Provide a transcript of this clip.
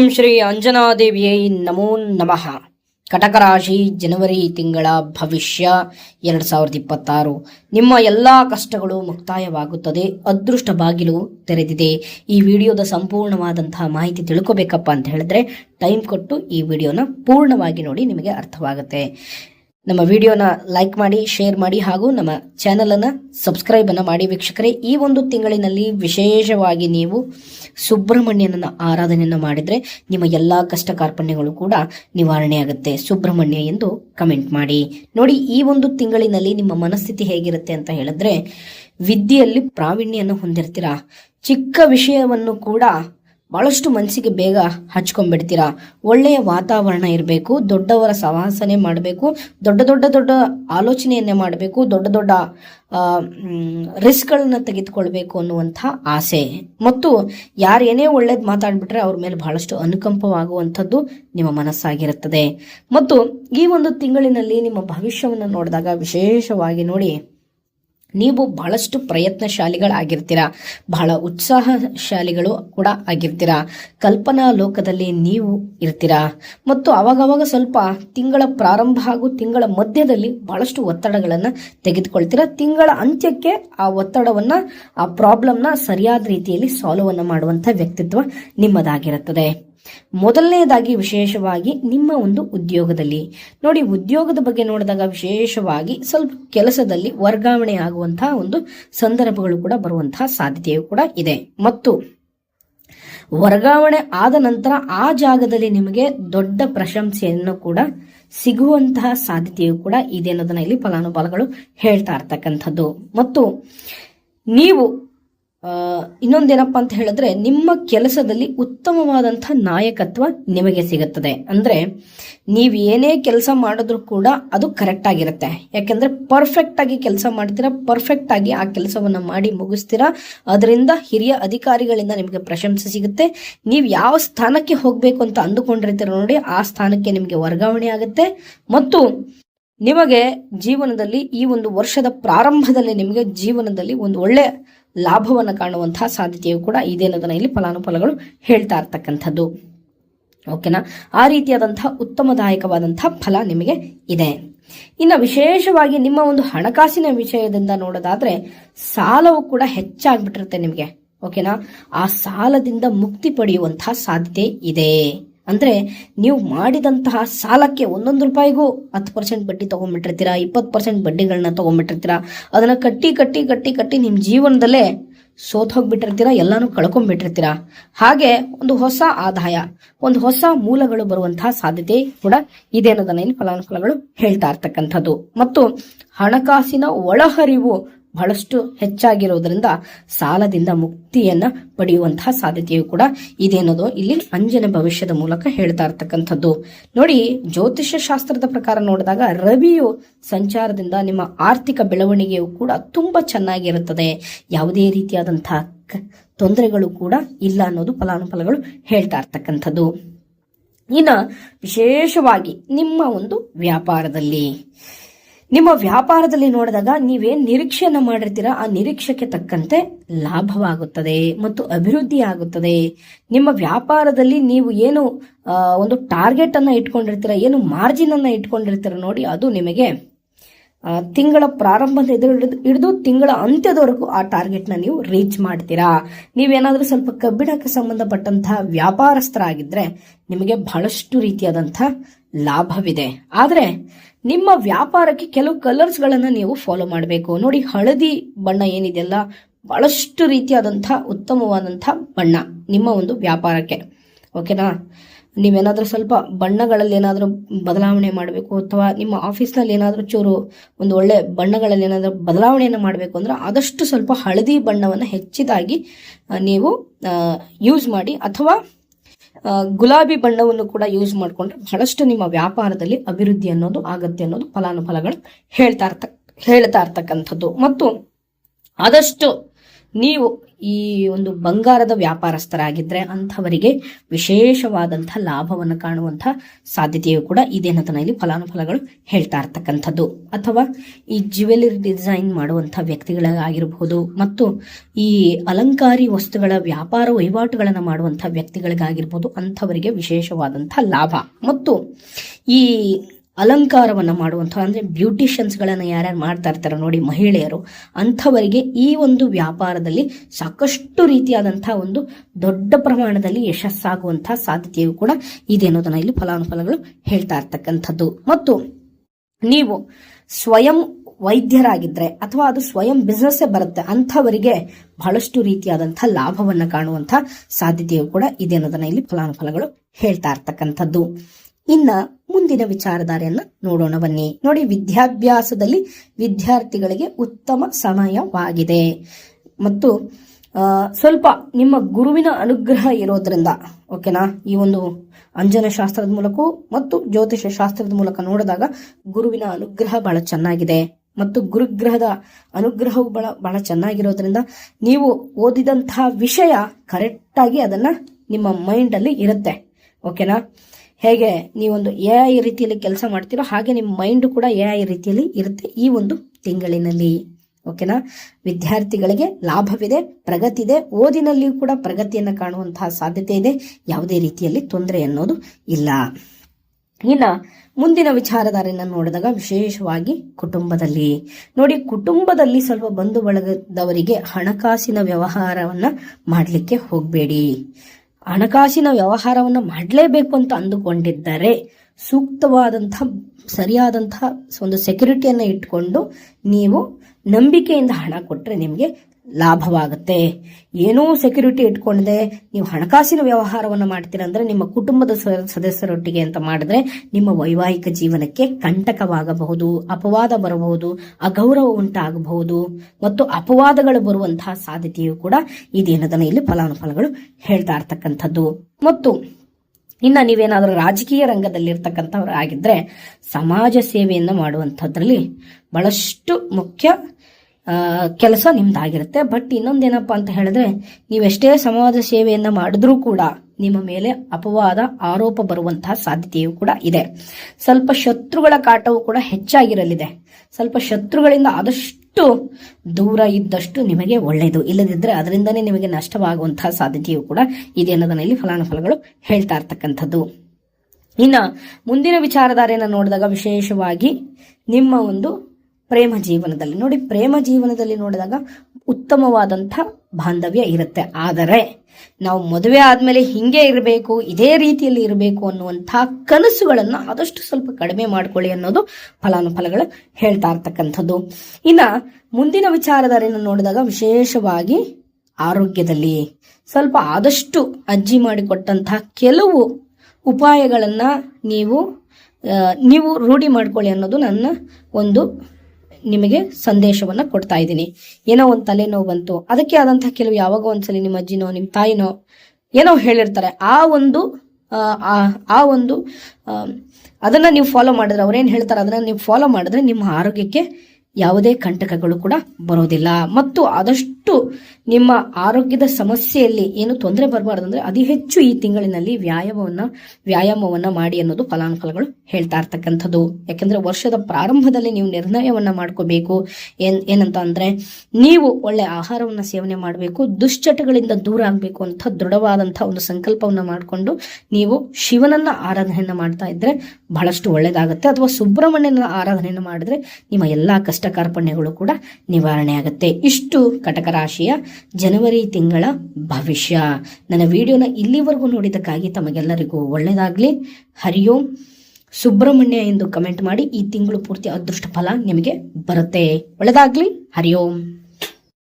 ಓಂ ಶ್ರೀ ಅಂಜನಾದೇವಿಯೇ ನಮೋ ನಮಃ. ಕಟಕ ರಾಶಿ ಜನವರಿ ತಿಂಗಳ ಭವಿಷ್ಯ ಎರಡು ಸಾವಿರದ ಇಪ್ಪತ್ತಾರು. ನಿಮ್ಮ ಎಲ್ಲ ಕಷ್ಟಗಳು ಮುಕ್ತಾಯವಾಗುತ್ತದೆ ಅದೃಷ್ಟ ಬಾಗಿಲು ತೆರೆದಿದೆ. ಈ ವಿಡಿಯೋದ ಸಂಪೂರ್ಣವಾದಂತಹ ಮಾಹಿತಿ ತಿಳ್ಕೊಬೇಕಪ್ಪ ಅಂತ ಹೇಳಿದ್ರೆ, ಟೈಮ್ ಕೊಟ್ಟು ಈ ವಿಡಿಯೋನ ಪೂರ್ಣವಾಗಿ ನೋಡಿ ನಿಮಗೆ ಅರ್ಥವಾಗುತ್ತೆ. ನಮ್ಮ ವಿಡಿಯೋನ ಲೈಕ್ ಮಾಡಿ ಶೇರ್ ಮಾಡಿ ಹಾಗೂ ನಮ್ಮ ಚಾನಲನ್ನು ಸಬ್ಸ್ಕ್ರೈಬ್ ಅನ್ನು ಮಾಡಿ ವೀಕ್ಷಕರೇ. ಈ ಒಂದು ತಿಂಗಳಿನಲ್ಲಿ ವಿಶೇಷವಾಗಿ ನೀವು ಸುಬ್ರಹ್ಮಣ್ಯನನ್ನು ಆರಾಧನೆಯನ್ನು ಮಾಡಿದರೆ ನಿಮ್ಮ ಎಲ್ಲ ಕಷ್ಟ ಕಾರ್ಪಣ್ಯಗಳು ಕೂಡ ನಿವಾರಣೆ ಆಗುತ್ತೆ. ಸುಬ್ರಹ್ಮಣ್ಯ ಎಂದು ಕಮೆಂಟ್ ಮಾಡಿ. ನೋಡಿ, ಈ ಒಂದು ತಿಂಗಳಿನಲ್ಲಿ ನಿಮ್ಮ ಮನಸ್ಥಿತಿ ಹೇಗಿರುತ್ತೆ ಅಂತ ಹೇಳಿದ್ರೆ, ವಿದ್ಯೆಯಲ್ಲಿ ಪ್ರಾವೀಣ್ಯವನ್ನು ಹೊಂದಿರ್ತೀರಾ? ಚಿಕ್ಕ ವಿಷಯವನ್ನು ಕೂಡ ಬಹಳಷ್ಟು ಮನಸ್ಸಿಗೆ ಬೇಗ ಹಚ್ಕೊಂಡ್ಬಿಡ್ತೀರಾ? ಒಳ್ಳೆಯ ವಾತಾವರಣ ಇರಬೇಕು, ದೊಡ್ಡವರ ಸವಾಸನೆ ಮಾಡಬೇಕು, ದೊಡ್ಡ ದೊಡ್ಡ ದೊಡ್ಡ ಆಲೋಚನೆಯನ್ನೇ ಮಾಡಬೇಕು, ದೊಡ್ಡ ದೊಡ್ಡ ರಿಸ್ಕ್ಗಳನ್ನ ತೆಗೆದುಕೊಳ್ಬೇಕು ಅನ್ನುವಂಥ ಆಸೆ. ಮತ್ತು ಯಾರೇನೇ ಒಳ್ಳೇದು ಮಾತಾಡ್ಬಿಟ್ರೆ ಅವ್ರ ಮೇಲೆ ಬಹಳಷ್ಟು ಅನುಕಂಪವಾಗುವಂಥದ್ದು ನಿಮ್ಮ ಮನಸ್ಸಾಗಿರುತ್ತದೆ. ಮತ್ತು ಈ ಒಂದು ತಿಂಗಳಿನಲ್ಲಿ ನಿಮ್ಮ ಭವಿಷ್ಯವನ್ನು ನೋಡಿದಾಗ ವಿಶೇಷವಾಗಿ ನೋಡಿ ನೀವು ಬಹಳಷ್ಟು ಪ್ರಯತ್ನಶಾಲಿಗಳಾಗಿರ್ತೀರಾ, ಬಹಳ ಉತ್ಸಾಹಶಾಲಿಗಳು ಕೂಡ ಆಗಿರ್ತೀರಾ, ಕಲ್ಪನಾ ಲೋಕದಲ್ಲಿ ನೀವು ಇರ್ತೀರಾ? ಮತ್ತು ಅವಾಗವಾಗ ಸ್ವಲ್ಪ ತಿಂಗಳ ಪ್ರಾರಂಭ ಹಾಗೂ ತಿಂಗಳ ಮಧ್ಯದಲ್ಲಿ ಬಹಳಷ್ಟು ಒತ್ತಡಗಳನ್ನು ತೆಗೆದುಕೊಳ್ತೀರಾ? ತಿಂಗಳ ಅಂತ್ಯಕ್ಕೆ ಆ ಒತ್ತಡವನ್ನ, ಆ ಪ್ರಾಬ್ಲಮ್ನ ಸರಿಯಾದ ರೀತಿಯಲ್ಲಿ ಸಾಲ್ವ್ ಅನ್ನು ಮಾಡುವಂಥ ವ್ಯಕ್ತಿತ್ವ ನಿಮ್ಮದಾಗಿರುತ್ತದೆ. ಮೊದಲನೆಯದಾಗಿ ವಿಶೇಷವಾಗಿ ನಿಮ್ಮ ಒಂದು ಉದ್ಯೋಗದಲ್ಲಿ. ನೋಡಿ, ಉದ್ಯೋಗದ ಬಗ್ಗೆ ನೋಡಿದಾಗ ವಿಶೇಷವಾಗಿ ಸ್ವಲ್ಪ ಕೆಲಸದಲ್ಲಿ ವರ್ಗಾವಣೆ ಆಗುವಂತಹ ಒಂದು ಸಂದರ್ಭಗಳು ಕೂಡ ಬರುವಂತಹ ಸಾಧ್ಯತೆಯು ಕೂಡ ಇದೆ. ಮತ್ತು ವರ್ಗಾವಣೆ ಆದ ನಂತರ ಆ ಜಾಗದಲ್ಲಿ ನಿಮಗೆ ದೊಡ್ಡ ಪ್ರಶಂಸೆಯನ್ನು ಕೂಡ ಸಿಗುವಂತಹ ಸಾಧ್ಯತೆಯು ಕೂಡ ಇದೆ ಅನ್ನೋದನ್ನ ಇಲ್ಲಿ ಫಲಾನುಭವಿಗಳು ಹೇಳ್ತಾ ಇರ್ತಕ್ಕಂಥದ್ದು. ಮತ್ತು ನೀವು ಇನ್ನೊಂದೇನಪ್ಪ ಅಂತ ಹೇಳಿದ್ರೆ ನಿಮ್ಮ ಕೆಲಸದಲ್ಲಿ ಉತ್ತಮವಾದಂಥ ನಾಯಕತ್ವ ನಿಮಗೆ ಸಿಗುತ್ತದೆ. ಅಂದ್ರೆ ನೀವು ಏನೇ ಕೆಲಸ ಮಾಡಿದ್ರು ಕೂಡ ಅದು ಕರೆಕ್ಟ್ ಆಗಿರುತ್ತೆ. ಯಾಕೆಂದ್ರೆ ಪರ್ಫೆಕ್ಟ್ ಆಗಿ ಕೆಲಸ ಮಾಡ್ತೀರಾ ಪರ್ಫೆಕ್ಟ್ ಆಗಿ ಆ ಕೆಲಸವನ್ನ ಮಾಡಿ ಮುಗಿಸ್ತೀರಾ, ಅದರಿಂದ ಹಿರಿಯ ಅಧಿಕಾರಿಗಳಿಂದ ನಿಮಗೆ ಪ್ರಶಂಸೆ ಸಿಗುತ್ತೆ. ನೀವು ಯಾವ ಸ್ಥಾನಕ್ಕೆ ಹೋಗ್ಬೇಕು ಅಂತ ಅಂದುಕೊಂಡಿರ್ತೀರ ನೋಡಿ, ಆ ಸ್ಥಾನಕ್ಕೆ ನಿಮಗೆ ವರ್ಗಾವಣೆ ಆಗುತ್ತೆ. ಮತ್ತು ನಿಮಗೆ ಜೀವನದಲ್ಲಿ ಈ ಒಂದು ವರ್ಷದ ಪ್ರಾರಂಭದಲ್ಲಿ ನಿಮಗೆ ಜೀವನದಲ್ಲಿ ಒಂದು ಒಳ್ಳೆ ಲಾಭವನ್ನು ಕಾಣುವಂತಹ ಸಾಧ್ಯತೆಯು ಕೂಡ ಇದೆ ಅನ್ನೋದನ್ನ ಇಲ್ಲಿ ಫಲಾನುಫಲಗಳು ಹೇಳ್ತಾ ಇರ್ತಕ್ಕಂಥದ್ದು. ಓಕೆನಾ? ಆ ರೀತಿಯಾದಂತಹ ಉತ್ತಮದಾಯಕವಾದಂತಹ ಫಲ ನಿಮಗೆ ಇದೆ. ಇನ್ನು ವಿಶೇಷವಾಗಿ ನಿಮ್ಮ ಒಂದು ಹಣಕಾಸಿನ ವಿಷಯದಿಂದ ನೋಡೋದಾದ್ರೆ ಸಾಲವು ಕೂಡ ಹೆಚ್ಚಾಗ್ಬಿಟ್ಟಿರುತ್ತೆ ನಿಮಗೆ. ಓಕೆನಾ? ಆ ಸಾಲದಿಂದ ಮುಕ್ತಿ ಪಡೆಯುವಂತಹ ಸಾಧ್ಯತೆ ಇದೆ. ಅಂದ್ರೆ ನೀವು ಮಾಡಿದಂತಹ ಸಾಲಕ್ಕೆ ಒಂದೊಂದು ರೂಪಾಯಿಗೂ ಹತ್ತು ಪರ್ಸೆಂಟ್ ಬಡ್ಡಿ ತಗೊಂಡ್ಬಿಟ್ಟಿರ್ತೀರಾ, ಇಪ್ಪತ್ತು ಪರ್ಸೆಂಟ್ ಬಡ್ಡಿಗಳನ್ನ ತಗೊಂಡ್ಬಿಟ್ಟಿರ್ತೀರಾ, ಅದನ್ನ ಕಟ್ಟಿ ಕಟ್ಟಿ ಕಟ್ಟಿ ಕಟ್ಟಿ ನಿಮ್ಮ ಜೀವನದಲ್ಲೇ ಸೋತ್ ಹೋಗ್ಬಿಟ್ಟಿರ್ತೀರಾ, ಎಲ್ಲಾನು ಕಳ್ಕೊಂಡ್ಬಿಟ್ಟಿರ್ತೀರಾ. ಹಾಗೆ ಒಂದು ಹೊಸ ಆದಾಯ, ಒಂದು ಹೊಸ ಮೂಲಗಳು ಬರುವಂತಹ ಸಾಧ್ಯತೆ ಕೂಡ ಇದೆ ಅನ್ನೋದನ್ನ ಫಲಾನುಫಲಗಳು ಹೇಳ್ತಾ ಇರ್ತಕ್ಕಂಥದ್ದು. ಮತ್ತು ಹಣಕಾಸಿನ ಒಳಹರಿವು ಬಹಳಷ್ಟು ಹೆಚ್ಚಾಗಿರೋದ್ರಿಂದ ಸಾಲದಿಂದ ಮುಕ್ತಿಯನ್ನ ಪಡೆಯುವಂತಹ ಸಾಧ್ಯತೆಯು ಕೂಡ ಇದೆ ಅನ್ನೋದು ಇಲ್ಲಿ ಅಂಜನ ಭವಿಷ್ಯದ ಮೂಲಕ ಹೇಳ್ತಾ ಇರ್ತಕ್ಕಂಥದ್ದು. ನೋಡಿ ಜ್ಯೋತಿಷ್ಯ ಶಾಸ್ತ್ರದ ಪ್ರಕಾರ ನೋಡಿದಾಗ ರವಿಯು ಸಂಚಾರದಿಂದ ನಿಮ್ಮ ಆರ್ಥಿಕ ಬೆಳವಣಿಗೆಯು ಕೂಡ ತುಂಬಾ ಚೆನ್ನಾಗಿರುತ್ತದೆ. ಯಾವುದೇ ರೀತಿಯಾದಂತಹ ತೊಂದರೆಗಳು ಕೂಡ ಇಲ್ಲ ಅನ್ನೋದು ಫಲಾನುಫಲಗಳು ಹೇಳ್ತಾ ಇರ್ತಕ್ಕಂಥದ್ದು. ಇನ್ನ ವಿಶೇಷವಾಗಿ ನಿಮ್ಮ ಒಂದು ವ್ಯಾಪಾರದಲ್ಲಿ. ನಿಮ್ಮ ವ್ಯಾಪಾರದಲ್ಲಿ ನೋಡಿದಾಗ ನೀವೇನ್ ನಿರೀಕ್ಷೆಯನ್ನ ಮಾಡಿರ್ತೀರಾ, ಆ ನಿರೀಕ್ಷೆಗೆ ತಕ್ಕಂತೆ ಲಾಭವಾಗುತ್ತದೆ ಮತ್ತು ಅಭಿವೃದ್ಧಿ ಆಗುತ್ತದೆ. ನಿಮ್ಮ ವ್ಯಾಪಾರದಲ್ಲಿ ನೀವು ಏನು ಒಂದು ಟಾರ್ಗೆಟ್ ಅನ್ನ ಇಟ್ಕೊಂಡಿರ್ತೀರಾ, ಏನು ಮಾರ್ಜಿನ್ ಅನ್ನ ಇಟ್ಕೊಂಡಿರ್ತೀರ ನೋಡಿ ಅದು ನಿಮಗೆ ತಿಂಗಳ ಪ್ರಾರಂಭದ ಹಿಡಿದು ತಿಂಗಳ ಅಂತ್ಯದವರೆಗೂ ಆ ಟಾರ್ಗೆಟ್ನ ನೀವು ರೀಚ್ ಮಾಡ್ತೀರಾ. ನೀವೇನಾದರೂ ಸ್ವಲ್ಪ ಕಬ್ಬಿಣಕ್ಕೆ ಸಂಬಂಧಪಟ್ಟಂತಹ ವ್ಯಾಪಾರಸ್ಥರಾಗಿದ್ದರೆ ನಿಮಗೆ ಬಹಳಷ್ಟು ರೀತಿಯಾದಂತಹ ಲಾಭವಿದೆ. ಆದರೆ ನಿಮ್ಮ ವ್ಯಾಪಾರಕ್ಕೆ ಕೆಲವು ಕಲರ್ಸ್ಗಳನ್ನು ನೀವು ಫಾಲೋ ಮಾಡಬೇಕು. ನೋಡಿ, ಹಳದಿ ಬಣ್ಣ ಏನಿದೆಯಲ್ಲ ಬಹಳಷ್ಟು ರೀತಿಯಾದಂಥ ಉತ್ತಮವಾದಂಥ ಬಣ್ಣ ನಿಮ್ಮ ಒಂದು ವ್ಯಾಪಾರಕ್ಕೆ. ಓಕೆನಾ ನೀವೇನಾದ್ರೂ ಸ್ವಲ್ಪ ಬಣ್ಣಗಳಲ್ಲಿ ಏನಾದರೂ ಬದಲಾವಣೆ ಮಾಡಬೇಕು ಅಥವಾ ನಿಮ್ಮ ಆಫೀಸ್ನಲ್ಲಿ ಏನಾದರೂ ಚೂರು ಒಂದು ಒಳ್ಳೆ ಬಣ್ಣಗಳಲ್ಲಿ ಏನಾದರೂ ಬದಲಾವಣೆಯನ್ನು ಮಾಡಬೇಕು ಅಂದ್ರೆ ಆದಷ್ಟು ಸ್ವಲ್ಪ ಹಳದಿ ಬಣ್ಣವನ್ನು ಹೆಚ್ಚಿದಾಗಿ ನೀವು ಯೂಸ್ ಮಾಡಿ ಅಥವಾ ಗುಲಾಬಿ ಬಣ್ಣವನ್ನು ಕೂಡ ಯೂಸ್ ಮಾಡಿಕೊಂಡ್ರೆ ಬಹಳಷ್ಟು ನಿಮ್ಮ ವ್ಯಾಪಾರದಲ್ಲಿ ಅಭಿವೃದ್ಧಿ ಅನ್ನೋದು ಆಗತ್ತೆ ಅನ್ನೋದು ಫಲಾನುಫಲಗಳು ಹೇಳ್ತಾ ಇರ್ತ, ಹೇಳ್ತಾ ಇರ್ತಕ್ಕಂಥದ್ದು. ಮತ್ತು ಆದಷ್ಟು ನೀವು ಈ ಒಂದು ಬಂಗಾರದ ವ್ಯಾಪಾರಸ್ಥರಾಗಿದ್ದರೆ ಅಂಥವರಿಗೆ ವಿಶೇಷವಾದಂಥ ಲಾಭವನ್ನು ಕಾಣುವಂಥ ಸಾಧ್ಯತೆಯು ಕೂಡ ಇದೆ ಇಲ್ಲಿ ಫಲಾನುಫಲಗಳು ಹೇಳ್ತಾ ಇರ್ತಕ್ಕಂಥದ್ದು. ಅಥವಾ ಈ ಜ್ಯುವೆಲರಿ ಡಿಸೈನ್ ಮಾಡುವಂಥ ವ್ಯಕ್ತಿಗಳಾಗಿರಬಹುದು ಮತ್ತು ಈ ಅಲಂಕಾರಿ ವಸ್ತುಗಳ ವ್ಯಾಪಾರ ವಹಿವಾಟುಗಳನ್ನು ಮಾಡುವಂಥ ವ್ಯಕ್ತಿಗಳಿಗಾಗಿರ್ಬೋದು ಅಂಥವರಿಗೆ ವಿಶೇಷವಾದಂಥ ಲಾಭ. ಮತ್ತು ಈ ಅಲಂಕಾರವನ್ನು ಮಾಡುವಂಥ ಅಂದರೆ ಬ್ಯೂಟಿಷಿಯನ್ಸ್ಗಳನ್ನು ಯಾರ್ಯಾರು ಮಾಡ್ತಾ ಇರ್ತಾರೆ ನೋಡಿ ಮಹಿಳೆಯರು, ಅಂಥವರಿಗೆ ಈ ಒಂದು ವ್ಯಾಪಾರದಲ್ಲಿ ಸಾಕಷ್ಟು ರೀತಿಯಾದಂಥ ಒಂದು ದೊಡ್ಡ ಪ್ರಮಾಣದಲ್ಲಿ ಯಶಸ್ಸಾಗುವಂಥ ಸಾಧ್ಯತೆಯು ಕೂಡ ಇದೆ ಅನ್ನೋದನ್ನು ಇಲ್ಲಿ ಫಲಾನುಫಲಗಳು ಹೇಳ್ತಾ ಇರ್ತಕ್ಕಂಥದ್ದು. ಮತ್ತು ನೀವು ಸ್ವಯಂ ವೈದ್ಯರಾಗಿದ್ದರೆ ಅಥವಾ ಅದು ಸ್ವಯಂ ಬಿಸ್ನೆಸ್ಸೇ ಬರುತ್ತೆ, ಅಂಥವರಿಗೆ ಬಹಳಷ್ಟು ರೀತಿಯಾದಂಥ ಲಾಭವನ್ನು ಕಾಣುವಂಥ ಸಾಧ್ಯತೆಯು ಕೂಡ ಇದೆ ಅನ್ನೋದನ್ನ ಇಲ್ಲಿ ಫಲಾನುಫಲಗಳು ಹೇಳ್ತಾ ಇರ್ತಕ್ಕಂಥದ್ದು. ಇನ್ನ ಮುಂದಿನ ವಿಚಾರಧಾರೆಯನ್ನ ನೋಡೋಣ ಬನ್ನಿ. ನೋಡಿ, ವಿದ್ಯಾಭ್ಯಾಸದಲ್ಲಿ ವಿದ್ಯಾರ್ಥಿಗಳಿಗೆ ಉತ್ತಮ ಸಮಯವಾಗಿದೆ. ಮತ್ತು ಸ್ವಲ್ಪ ನಿಮ್ಮ ಗುರುವಿನ ಅನುಗ್ರಹ ಇರೋದ್ರಿಂದ, ಓಕೆನಾ, ಈ ಒಂದು ಅಂಜನ ಶಾಸ್ತ್ರದ ಮೂಲಕ ಮತ್ತು ಜ್ಯೋತಿಷ ಶಾಸ್ತ್ರದ ಮೂಲಕ ನೋಡಿದಾಗ ಗುರುವಿನ ಅನುಗ್ರಹ ಬಹಳ ಚೆನ್ನಾಗಿದೆ. ಮತ್ತು ಗುರುಗ್ರಹದ ಅನುಗ್ರಹವು ಬಹಳ ಬಹಳ ಚೆನ್ನಾಗಿರೋದ್ರಿಂದ ನೀವು ಓದಿದಂತಹ ವಿಷಯ ಕರೆಕ್ಟಾಗಿ ಅದನ್ನ ನಿಮ್ಮ ಮೈಂಡಲ್ಲಿ ಇರುತ್ತೆ. ಓಕೆನಾ ಹೇಗೆ ನೀವೊಂದು ಎ ಐ ರೀತಿಯಲ್ಲಿ ಕೆಲಸ ಮಾಡ್ತೀರೋ ಹಾಗೆ ನಿಮ್ಮ ಮೈಂಡ್ ಕೂಡ ಎ ಐ ರೀತಿಯಲ್ಲಿ ಇರುತ್ತೆ ಈ ಒಂದು ತಿಂಗಳಿನಲ್ಲಿ. ಓಕೆನಾ ವಿದ್ಯಾರ್ಥಿಗಳಿಗೆ ಲಾಭವಿದೆ ಪ್ರಗತಿ ಇದೆ ಓದಿನಲ್ಲಿಯೂ ಕೂಡ ಪ್ರಗತಿಯನ್ನು ಕಾಣುವಂತಹ ಸಾಧ್ಯತೆ ಇದೆ. ಯಾವುದೇ ರೀತಿಯಲ್ಲಿ ತೊಂದರೆ ಅನ್ನೋದು ಇಲ್ಲ. ಇನ್ನ ಮುಂದಿನ ವಿಚಾರಧಾರೆಯನ್ನು ನೋಡಿದಾಗ ವಿಶೇಷವಾಗಿ ಕುಟುಂಬದಲ್ಲಿ. ನೋಡಿ, ಕುಟುಂಬದಲ್ಲಿ ಸ್ವಲ್ಪ ಬಂಧು ಬಳಗದವರಿಗೆ ಹಣಕಾಸಿನ ವ್ಯವಹಾರವನ್ನ ಮಾಡಲಿಕ್ಕೆ ಹೋಗಬೇಡಿ. ಹಣಕಾಸಿನ ವ್ಯವಹಾರವನ್ನು ಮಾಡಲೇಬೇಕು ಅಂತ ಅಂದುಕೊಂಡಿದ್ದರೆ ಸೂಕ್ತವಾದಂಥ ಸರಿಯಾದಂತಹ ಒಂದು ಸೆಕ್ಯೂರಿಟಿಯನ್ನು ಇಟ್ಕೊಂಡು ನೀವು ನಂಬಿಕೆಯಿಂದ ಹಣ ಕೊಟ್ಟರೆ ನಿಮಗೆ ಲಾಭವಾಗುತ್ತೆ. ಏನೂ ಸೆಕ್ಯೂರಿಟಿ ಇಟ್ಕೊಂಡಿದೆ. ನೀವು ಹಣಕಾಸಿನ ವ್ಯವಹಾರವನ್ನು ಮಾಡ್ತೀರ ಅಂದ್ರೆ ನಿಮ್ಮ ಕುಟುಂಬದ ಸದಸ್ಯರೊಟ್ಟಿಗೆ ಅಂತ ಮಾಡಿದ್ರೆ ನಿಮ್ಮ ವೈವಾಹಿಕ ಜೀವನಕ್ಕೆ ಕಂಟಕವಾಗಬಹುದು, ಅಪವಾದ ಬರಬಹುದು, ಅಗೌರವ ಉಂಟಾಗಬಹುದು. ಮತ್ತು ಅಪವಾದಗಳು ಬರುವಂತಹ ಸಾಧ್ಯತೆಯು ಕೂಡ ಈ ಅನ್ನೋದನ್ನ ಇಲ್ಲಿ ಫಲಾನುಫಲಗಳು ಹೇಳ್ತಾ ಇರ್ತಕ್ಕಂಥದ್ದು. ಮತ್ತು ಇನ್ನ ನೀವೇನಾದರೂ ರಾಜಕೀಯ ರಂಗದಲ್ಲಿರ್ತಕ್ಕಂಥವ್ರು ಆಗಿದ್ರೆ ಸಮಾಜ ಸೇವೆಯನ್ನು ಮಾಡುವಂಥದ್ರಲ್ಲಿ ಬಹಳಷ್ಟು ಮುಖ್ಯ ಕೆಲಸ ನಿಮ್ದಾಗಿರುತ್ತೆ. ಬಟ್ ಇನ್ನೊಂದೇನಪ್ಪ ಅಂತ ಹೇಳಿದ್ರೆ, ನೀವೆಷ್ಟೇ ಸಮಾಜ ಸೇವೆಯನ್ನು ಮಾಡಿದ್ರೂ ಕೂಡ ನಿಮ್ಮ ಮೇಲೆ ಅಪವಾದ ಆರೋಪ ಬರುವಂತಹ ಸಾಧ್ಯತೆಯೂ ಕೂಡ ಇದೆ. ಸ್ವಲ್ಪ ಶತ್ರುಗಳ ಕಾಟವು ಕೂಡ ಹೆಚ್ಚಾಗಿರಲಿದೆ. ಸ್ವಲ್ಪ ಶತ್ರುಗಳಿಂದ ಆದಷ್ಟು ದೂರ ಇದ್ದಷ್ಟು ನಿಮಗೆ ಒಳ್ಳೆಯದು. ಇಲ್ಲದಿದ್ದರೆ ಅದರಿಂದನೇ ನಿಮಗೆ ನಷ್ಟವಾಗುವಂತಹ ಸಾಧ್ಯತೆಯೂ ಕೂಡ ಇದೆ ಅನ್ನೋದನ್ನ ಇಲ್ಲಿ ಫಲಾನುಫಲಗಳು ಹೇಳ್ತಾ ಇರ್ತಕ್ಕಂಥದ್ದು. ಇನ್ನ ಮುಂದಿನ ವಿಚಾರಧಾರೆಯನ್ನು ನೋಡಿದಾಗ ವಿಶೇಷವಾಗಿ ನಿಮ್ಮ ಒಂದು ಪ್ರೇಮ ಜೀವನದಲ್ಲಿ. ನೋಡಿ, ಪ್ರೇಮ ಜೀವನದಲ್ಲಿ ನೋಡಿದಾಗ ಉತ್ತಮವಾದಂಥ ಬಾಂಧವ್ಯ ಇರುತ್ತೆ. ಆದರೆ ನಾವು ಮದುವೆ ಆದಮೇಲೆ ಹಿಂಗೆ ಇರಬೇಕು, ಇದೇ ರೀತಿಯಲ್ಲಿ ಇರಬೇಕು ಅನ್ನುವಂಥ ಕನಸುಗಳನ್ನು ಆದಷ್ಟು ಸ್ವಲ್ಪ ಕಡಿಮೆ ಮಾಡ್ಕೊಳ್ಳಿ ಅನ್ನೋದು ಫಲಾನುಫಲಗಳು ಹೇಳ್ತಾ ಇರ್ತಕ್ಕಂಥದ್ದು. ಇನ್ನ ಮುಂದಿನ ವಿಚಾರಧಾರೆಯನ್ನು ನೋಡಿದಾಗ ವಿಶೇಷವಾಗಿ ಆರೋಗ್ಯದಲ್ಲಿ. ಸ್ವಲ್ಪ ಆದಷ್ಟು ಅಜ್ಜಿ ಮಾಡಿಕೊಟ್ಟಂತಹ ಕೆಲವು ಉಪಾಯಗಳನ್ನು ನೀವು ನೀವು ರೂಢಿ ಮಾಡ್ಕೊಳ್ಳಿ ಅನ್ನೋದು ನನ್ನ ಒಂದು ನಿಮಗೆ ಸಂದೇಶವನ್ನ ಕೊಡ್ತಾ ಇದ್ದೀನಿ. ಏನೋ ಒಂದು ತಲೆನೋವು ಬಂತು. ಅದಕ್ಕೆ ಆದಂತಹ ಕೆಲವು ಯಾವಾಗ ಒಂದ್ಸಲಿ ನಿಮ್ಮ ಅಜ್ಜಿನೋ ನಿಮ್ಮ ತಾಯಿನೋ ಏನೋ ಹೇಳಿರ್ತಾರೆ. ಆ ಒಂದು ಆ, ಒಂದು ಅದನ್ನ ನೀವು ಫಾಲೋ ಮಾಡಿದ್ರೆ ಅವ್ರೇನು ಹೇಳ್ತಾರೆ? ಅದನ್ನ ನೀವು ಫಾಲೋ ಮಾಡಿದ್ರೆ ನಿಮ್ಮ ಆರೋಗ್ಯಕ್ಕೆ ಯಾವುದೇ ಕಂಟಕಗಳು ಕೂಡ ಬರೋದಿಲ್ಲ. ಮತ್ತು ಆದಷ್ಟು ನಿಮ್ಮ ಆರೋಗ್ಯದ ಸಮಸ್ಯೆಯಲ್ಲಿ ಏನು ತೊಂದರೆ ಬರಬಾರ್ದು ಅಂದ್ರೆ ಅತಿ ಹೆಚ್ಚು ಈ ತಿಂಗಳಿನಲ್ಲಿ ವ್ಯಾಯಾಮವನ್ನ ವ್ಯಾಯಾಮವನ್ನ ಮಾಡಿ ಅನ್ನೋದು ಫಲಾನುಫಲಗಳು ಹೇಳ್ತಾ ಇರ್ತಕ್ಕಂಥದ್ದು. ಯಾಕಂದ್ರೆ ವರ್ಷದ ಪ್ರಾರಂಭದಲ್ಲಿ ನೀವು ನಿರ್ಣಯವನ್ನ ಮಾಡ್ಕೋಬೇಕು. ಏನ್, ಏನಂತ ಅಂದ್ರೆ ನೀವು ಒಳ್ಳೆ ಆಹಾರವನ್ನ ಸೇವನೆ ಮಾಡಬೇಕು, ದುಶ್ಚಟಗಳಿಂದ ದೂರ ಆಗಬೇಕು ಅಂತ ದೃಢವಾದಂತಹ ಒಂದು ಸಂಕಲ್ಪವನ್ನ ಮಾಡಿಕೊಂಡು ನೀವು ಶಿವನನ್ನ ಆರಾಧನೆಯನ್ನ ಮಾಡ್ತಾ ಇದ್ರೆ ಬಹಳಷ್ಟು ಒಳ್ಳೇದಾಗುತ್ತೆ. ಅಥವಾ ಸುಬ್ರಹ್ಮಣ್ಯನ ಆರಾಧನೆಯನ್ನು ಮಾಡಿದ್ರೆ ನಿಮ್ಮ ಎಲ್ಲಾ ಕಷ್ಟ ಕಾರ್ಪಣ್ಯಗಳು ಕೂಡ ನಿವಾರಣೆ ಆಗುತ್ತೆ. ಇಷ್ಟು ಕಟಕ ರಾಶಿಯ ಜನವರಿ ತಿಂಗಳ ಭವಿಷ್ಯ. ನನ್ನ ವಿಡಿಯೋನ ಇಲ್ಲಿವರೆಗೂ ನೋಡಿದ್ದಕ್ಕಾಗಿ ತಮಗೆಲ್ಲರಿಗೂ ಒಳ್ಳೆಯದಾಗಲಿ. ಹರಿಯೋಂ ಸುಬ್ರಹ್ಮಣ್ಯ ಎಂದು ಕಮೆಂಟ್ ಮಾಡಿ ಈ ತಿಂಗಳು ಪೂರ್ತಿ ಅದೃಷ್ಟ ಫಲ ನಿಮಗೆ ಬರುತ್ತೆ. ಒಳ್ಳೆದಾಗ್ಲಿ ಹರಿಯೋಂ